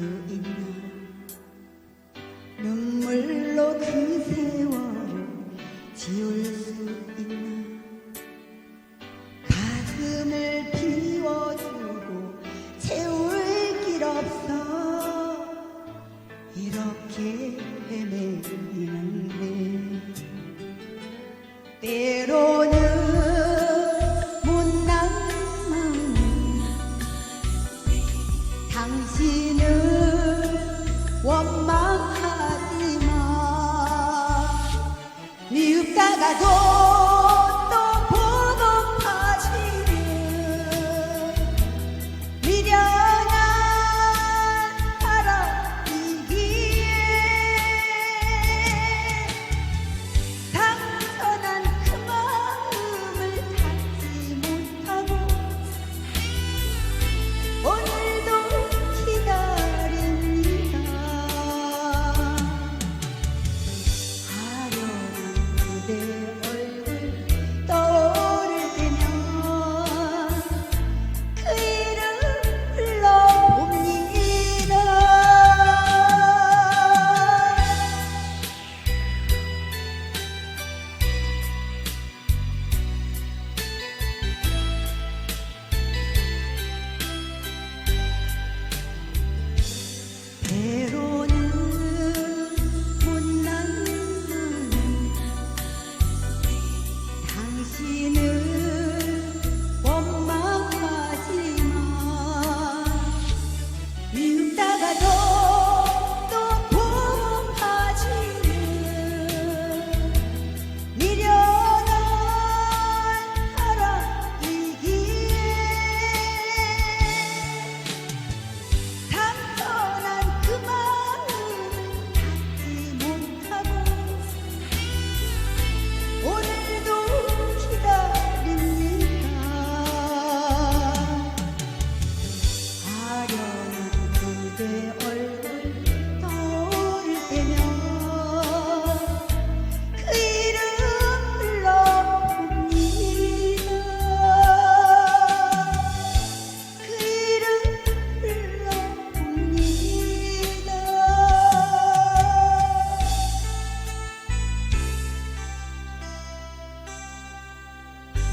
수 있나 눈물로 그 세월을 지울 수 있나 가슴을 비워주고 채울 길 없어 이렇게 헤매는데 때로는 못난 마음이 당신 원망하지 마. 미흡다가도 day.